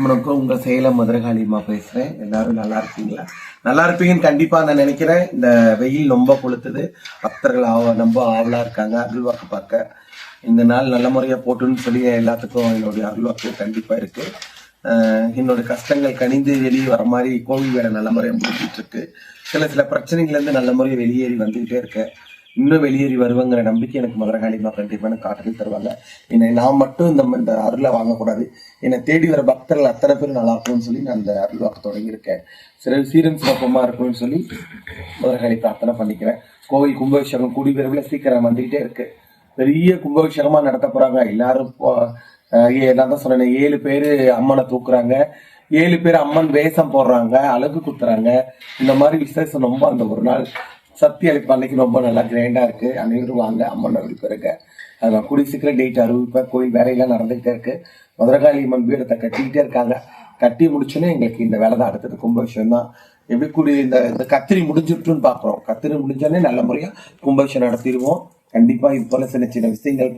வணக்கம் உங்க சேலம் மதுரகாளியம்மா பேசுறேன். எல்லாரும் நல்லா இருக்கீங்களா? நல்லா இருப்பீங்கன்னு கண்டிப்பா நான் நினைக்கிறேன். இந்த வெயில் ரொம்ப கொளுத்துது. பக்தர்கள் ஆவ ரொம்ப ஆவலா இருக்காங்க. அருள்வாக்கு பார்க்க. இந்த நாள் நல்ல முறையா போட்டுன்னு சொல்லி எல்லாத்துக்கும் என்னுடைய அருள்வாக்கு கண்டிப்பா இருக்கு. என்னோட கஷ்டங்கள் கனிந்து வெளியே வர மாதிரி கோவில் வேலை நல்ல முறையா முடிஞ்சிட்டு இருக்கு. சில சில பிரச்சனைகள்ல இருந்து நல்ல முறையா வெளியேறி வந்துகிட்டே இருக்கேன். இன்னும் வெளியேறி வருவாங்கிற நம்பிக்கை எனக்கு மதுரகாளிமா கண்டிப்பாக காட்டுகள் தருவாங்க. என்னை நான் மட்டும் இந்த இந்த அருளை வாங்கக்கூடாது. என்னை தேடி வர பக்தர்கள் அத்தனை பேர் நல்லா இருக்கும்னு சொல்லி நான் அந்த அருள் வாக்க தொடங்கியிருக்கேன். சில சீரன் சிறப்பமாக இருக்கும்னு சொல்லி மதுரகாளி பிரார்த்தனை பண்ணிக்கிறேன். கோவில் கும்பாபிஷேகம் கூடி விரைவில் சீக்கிரம் வந்துகிட்டே இருக்கு. பெரிய கும்பாபிஷேகமா நடத்த போறாங்க. எல்லாரும் நான் தான் சொன்னேன் ஏழு பேர் அம்மனை தூக்குறாங்க. ஏழு பேர் அம்மன் வேஷம் போடுறாங்க அழகு குத்துறாங்க. இந்த மாதிரி விசேஷம் ரொம்ப அந்த ஒரு நாள். சக்தி அளிப்பு அன்னைக்கு ரொம்ப நல்லா கிராண்டா இருக்கு. அனைவரும் வாங்க அம்மன் அருள் பெருங்க அது கூடிய சீக்கிரம் டேட் அறிவிப்பேன் கோயில் வேலையெல்லாம் நடந்துகிட்டே இருக்கு. மதுரகாளி அம்மன் பீடத்தை கட்டிக்கிட்டே இருக்காங்க. கட்டி முடிச்சோன்னே எங்களுக்கு இந்த வேலை தான் அடுத்தது. கும்பாபிஷேகம் தான். எப்படி கூடி இந்த இந்த கத்திரி முடிஞ்சிட்டுன்னு பாக்குறோம் கத்திரி முடிஞ்சோடனே நல்ல முறையா கும்பாபிஷேகம் நடத்திடுவோம். கண்டிப்பா இது போல சின்ன சின்ன விஷயங்கள்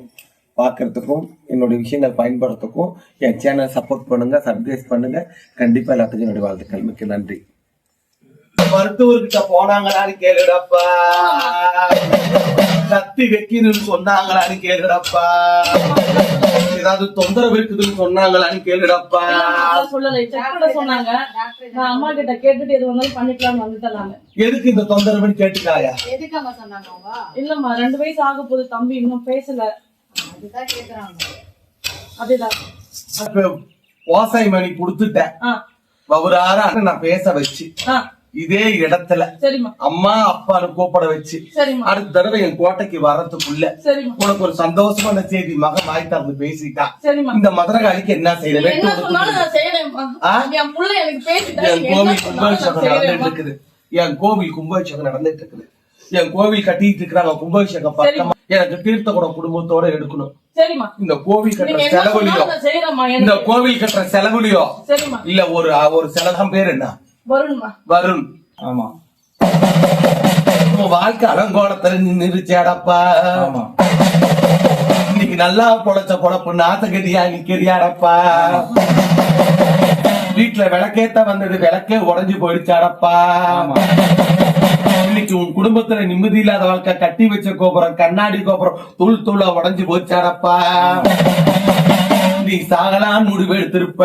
பார்க்கறதுக்கும் என்னுடைய விஷயங்கள் பயன்படுறதுக்கும் என் சேனலை சப்போர்ட் பண்ணுங்க சப்ஸ்கிரைப் பண்ணுங்க. கண்டிப்பா எல்லாத்துக்கும் என்னுடைய வாழ்த்துக்கள். மிக்க நன்றி. மருத்துவர்கிட்ட போனாங்களான்னு கேளுடப்பா. கத்தி வைக்கணும்னு சொன்னாங்களான்னு கேளுடப்பா. ஏதாவது தொந்தரவு இருக்குதுன்னு சொன்னாங்களான்னு கேளுடப்பா. சொல்லலை. சொன்னாங்க. நான் அம்மா கிட்ட கேட்டுட்டு எது வந்தாலும் பண்ணிக்கலாம்னு வந்துட்டேன் நானு. எதுக்கு இந்த தொந்தரவுன்னு கேட்டுக்காயா எதுக்காம சொன்னாங்க இல்லம்மா ரெண்டு வயசு ஆக போகுது தம்பி இன்னும் பேசல. அதுதான் கேக்குறாங்க. அதேதான். வாசாய் மணி கொடுத்துட்டேன். வவுறார நான் பேச வச்சு. இதே இடத்துல அம்மா அப்பான்னு கூப்பிட வச்சு அடுத்த தடவை என் கோட்டைக்கு வர்றதுக்குள்ள உனக்கு ஒரு சந்தோஷமான செய்தி மகன் வாய் திறந்து பேசிட்டா. இந்த மதுரகாளிக்கு என்ன ஆ? என் கோவில் கும்பாபிஷேகம் நடந்துட்டு இருக்குது என் கோவில் கும்பாபிஷேகம் நடந்துட்டு இருக்குது என் கோவில் கட்டிட்டு இருக்கிறாங்க கும்பாபிஷேகம் பக்கமா. எனக்கு தீர்த்த குடம் குடும்பத்தோட எடுக்கணும். இந்த கோவில் கட்டுற செலவுலயோ. இந்த கோவில் கட்டுற செலவுலயோ. இல்ல ஒரு ஒரு செலகம் பேர் என்ன? வருண்மா. வருண். ஆமா. உன் வாழ்க்கை அலங்கோலத்துல நின்றுச்சேடப்பா ஆமா. இன்னைக்கு நல்லா பொழைச்ச பொழப்பு நாத்தகதியா நிக்கிறியாடப்பா வீட்டுல விளக்கேத்த வந்தது விளக்கே உடைஞ்சு போயிடுச்சாடப்பா ஆமா. இன்னைக்கு உன் குடும்பத்துல நிம்மதி இல்லாத வாழ்க்கை கட்டி வச்ச கோபுரம் கண்ணாடி கோபுரம் தூள் தூளா உடைஞ்சு போச்சாடப்பா நீ சாகலான்னு முடிவு எடுத்திருப்ப.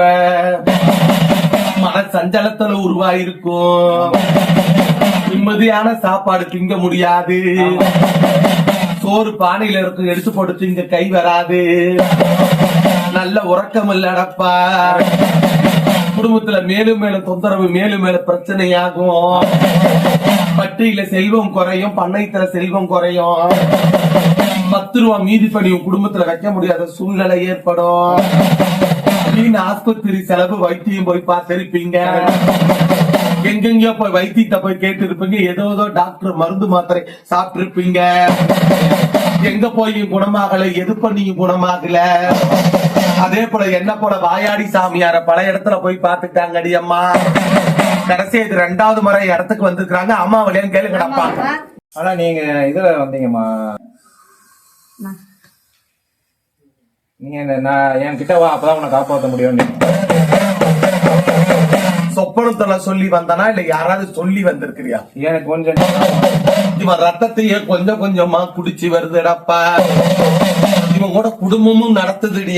மன சஞ்சலத்துல உருவாயிருக்கும். நிம்மதியான சாப்பாடு திங்க முடியாது. சோறு பானையில இருக்கும் எடுத்து போட்டு திங்க கை வராது. நல்ல உறக்கம் இல்லடப்பா குடும்பத்துல மேலும் மேலும் தொந்தரவு மேலும் மேலும் பிரச்சனையாகும். பட்டியல செல்வம் குறையும் பண்ணைத்துல செல்வம் குறையும். பத்து ரூபா மீதி பண்ணி குடும்பத்துல வைக்க முடியாத சூழ்நிலை ஏற்படும். திடீர்னு ஆஸ்பத்திரி செலவு வைத்தியம் போய் பார்த்திருப்பீங்க. எங்கெங்கயோ போய் வைத்தியத்தை போய் கேட்டு இருப்பீங்க ஏதோ ஏதோ டாக்டர் மருந்து மாத்திரை சாப்பிட்டு இருப்பீங்க எங்க போய் குணமாகல? எது பண்ணியும் குணமாகல? அதே போல என்ன போல வாயாடி சாமியார பல இடத்துல போய் பார்த்துட்டாங்கடி அம்மா. கடைசி இது ரெண்டாவது முறை இடத்துக்கு வந்திருக்காங்க அம்மா வழியான்னு கேளுங்கடப்பா ஆனா நீங்க இதுல வந்தீங்கம்மா. இந்த நான் என் கிட்ட வா அப்பதான் உன்னை காப்பாத்த முடியும் சொப்பனத்துல சொல்லி வந்தானா இல்ல யாராவது சொல்லி வந்திருக்கிறியா? எனக்கு கொஞ்சம் இவன் ரத்தத்தையே கொஞ்சம் கொஞ்சமா குடிச்சு வருதுடப்பா இவன் கூட குடும்பமும் நடத்துதுடி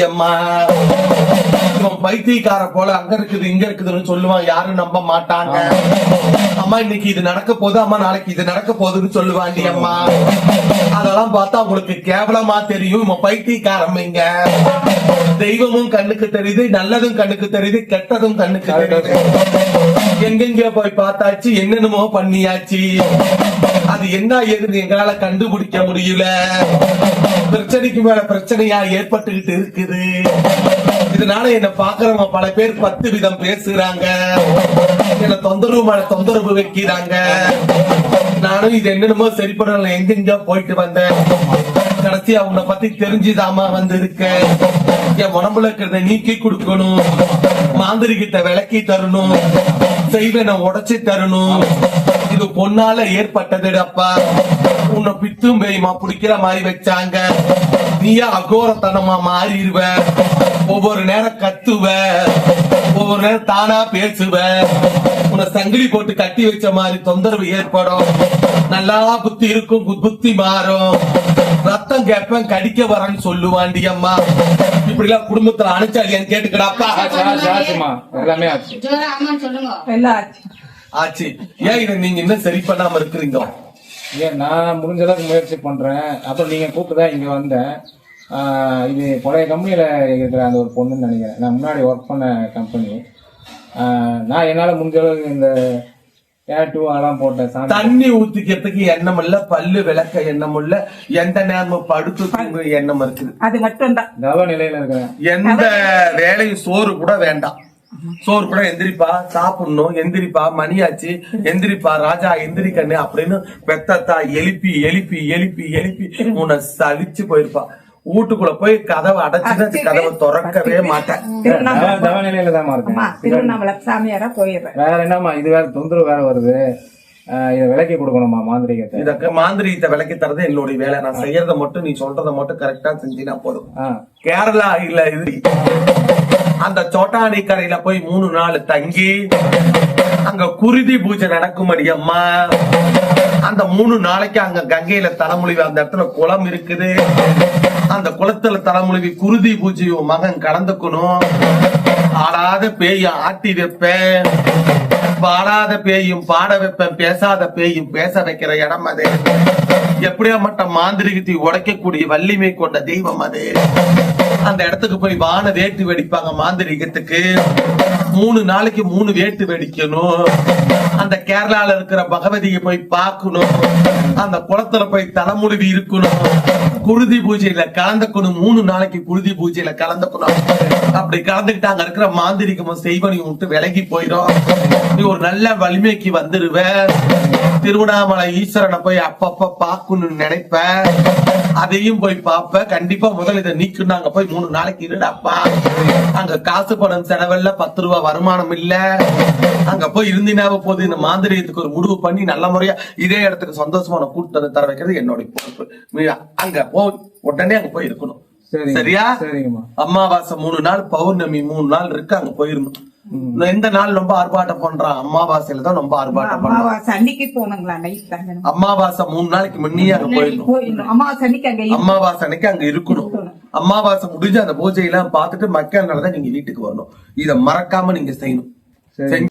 அம்மா பைத்தியக்கார போல அங்க இருக்குது இங்க இருக்குதுன்னு சொல்லுவான் யாரும் நம்ப மாட்டாங்க. அம்மா இன்னைக்கு இது நடக்க போகுது. அம்மா நாளைக்கு இது நடக்க போகுதுன்னு சொல்லுவாண்டி அம்மா. அதெல்லாம் பார்த்தா உங்களுக்கு கேவலமா தெரியும். இவன் பைத்தியக்காரம்பிங்க தெய்வமும் கண்ணுக்கு தெரியுது நல்லதும் கண்ணுக்கு தெரியுது கெட்டதும் கண்ணுக்கு தெரியுது. எங்கெங்க போய் பார்த்தாச்சு என்னென்னமோ பண்ணியாச்சு. அது என்ன ஏதுன்னு எங்களால கண்டுபிடிக்க முடியல. பிரச்சனைக்கு மேல பிரச்சனையா ஏற்பட்டுக்கிட்டு இருக்குது. இதனால என்ன பாக்குறவங்க பல பேர் பத்து விதம் பேசுறாங்க. என்ன தொந்தரவு மேல தொந்தரவு வைக்கிறாங்க. நானும் இது என்னென்னமோ சரிப்படல எங்கெங்க போயிட்டு வந்தேன். கடைசியா உன்னை பத்தி தெரிஞ்சுதாமா வந்துருக்கேன். என் உடம்புல இருக்கிறத நீக்கி கொடுக்கணும். மாந்திரிகிட்ட விளக்கி தரணும். செய்வனை உடச்சி தரணும். இது பொன்னால ஏற்பட்டதுடப்பா. உன்னை பித்தும் பேயுமா பிடிக்கிற மாதிரி வச்சாங்க. நீயா அகோரத்தனமா மாறிடுவ. ஒவ்வொரு நேரம் கத்துவ ஒவ்வொரு நேரம் தானா பேசுவ உன்னை சங்கிலி போட்டு கட்டி வச்ச மாதிரி தொந்தரவு ஏற்படும் நல்லா புத்தி இருக்கும் புத்தி மாறும் ரத்தம் கேட்பேன் கடிக்க வரேன்னு சொல்லுவாண்டி அம்மா இப்படி எல்லாம் குடும்பத்துல அனுச்சாலியான்னு கேட்டுக்கடாப்பா எல்லாமே ஆச்சு ஆச்சு ஏன் இதை நீங்க இன்னும் சரி பண்ணாம இருக்கிறீங்க ஏன் நான் முடிஞ்ச அளவுக்கு முயற்சி பண்றேன் அப்புறம் நீங்க கூப்பிட்டுதான் இங்க வந்தேன் இது பழைய கம்பெனியில இருக்கிற அந்த ஒரு பொண்ணுன்னு நினைக்கிறேன். நான் முன்னாடி ஒர்க் பண்ண கம்பெனி நான் என்னால முடிஞ்ச அளவுக்கு இந்த டேட்டு அதெல்லாம் போட்டேன் தண்ணி ஊத்திக்கிறதுக்கு எண்ணம் இல்ல பல்லு விளக்க எண்ணம் இல்ல எந்த நேரமும் படுத்து தூங்குற எண்ணம் இருக்குது. அது மட்டும் தான் தவ நிலையில இருக்கிறேன். எந்த வேலையும் சோறு கூட வேண்டாம். சோறு கூட எந்திரிப்பா சாப்பிடணும் எந்திரிப்பா மணியாச்சு எந்திரிப்பா ராஜா எந்திரிக்கண்ணு அப்படின்னு பெத்தத்தா எழுப்பி எழுப்பி எழுப்பி எழுப்பி உன்னை சலிச்சு போயிருப்பா. வீட்டுக்குள்ள போய் கதவை அடைச்சுட்டு கதவை திறக்கவே மாட்டேன். தவ தவ நிலையில தான் இருக்கேன். திருவண்ணாமலை சாமியாரா போயிடுறேன். வேற என்னம்மா இது வேற தொந்தரவு வேற வருது. ஆஹ் இதை விலைக்கு கொடுக்கணுமா மாந்திரிகத்தை. இதற்கு மாந்திரீகத்தை விளக்கி தரது என்னுடைய வேலை. நான் செய்யறத மட்டும் நீ சொல்றத மட்டும் கரெக்டா செஞ்சினா போதும் கேரளா இல்ல இது. அந்த சோட்டானி கரையில போய் மூணு நாள் தங்கி அங்க குருதி பூஜை நடக்குமடி அம்மா. அந்த மூணு நாளைக்கு அங்க கங்கையில தலைமுழுவி அந்த இடத்துல குளம் இருக்குது. அந்த குளத்துல தலைமுழுவி குருதி பூஜை மகன் கலந்துக்கணும் ஆடாத பேய ஆட்டி வைப்பேன். பாடாத பேயும் பாட வைப்பேன். பேசாத பேயும் பேச வைக்கிற இடம் அது. எப்படியாப்பட்ட மாந்திரிகத்தை உடைக்கக்கூடிய வல்லிமை கொண்ட தெய்வம் அது. அந்த இடத்துக்கு போய் வான வேட்டு வெடிப்பாங்க மாந்திரிகத்துக்கு. மூணு நாளைக்கு மூணு வேட்டு வெடிக்கணும். அந்த கேரளால இருக்கிற பகவதியை போய் பார்க்கணும். அந்த குளத்துல போய் தலைமுழுவி இருக்கணும். குருதி பூஜையில கலந்துக்கணும். மூணு நாளைக்கு குருதி பூஜையில கலந்துக்கணும். அப்படி கலந்துக்கிட்டு அங்க இருக்கிற மாந்திரிகமும் செய்வனையும் விட்டு விலகி போயிடும். நீ ஒரு நல்ல வலிமைக்கு வந்துருவ. திருவண்ணாமலை ஈஸ்வரனை போய் அப்பப்ப பார்க்கணும்னு நினைப்ப. அதையும் போய் பார்ப்ப. கண்டிப்பா முதல்ல இதை நீக்கணும். அங்க போய் மூணு நாளைக்கு இருடாப்பா. அங்க காசு பணம் செலவில்ல பத்து ரூபா வருமானம் இல்ல. அங்க போய் இருந்தினாவ போது இந்த மாந்திரியத்துக்கு ஒரு முடிவு பண்ணி நல்ல முறையா இதே இடத்துக்கு சந்தோஷமா உன்னை கூட்டு வந்து தர வைக்கிறது என்னுடைய பொறுப்பு. அங்க போ. உடனே அங்க போய் இருக்கணும். சரியா? சரிங்கம்மா. அமாவாசை மூணு நாள் பௌர்ணமி மூணு நாள் இருக்கு. அங்க போயிடணும் எந்த நாள் ரொம்ப ஆர்ப்பாட்டம் பண்றான் அமாவாசையில தான் ரொம்ப ஆர்ப்பாட்டம் பண்றான் அன்னைக்கு போனங்களா அமாவாசை மூணு நாளைக்கு முன்னையே அங்க போயிடணும். அமாவாசை அன்னைக்கு அங்க இருக்கணும். அமாவாசை முடிஞ்சு அந்த பூஜையெல்லாம் பார்த்துட்டு மக்கள் தான் நீங்க வீட்டுக்கு வரணும். இத மறக்காம நீங்க செய்யணும். சரி.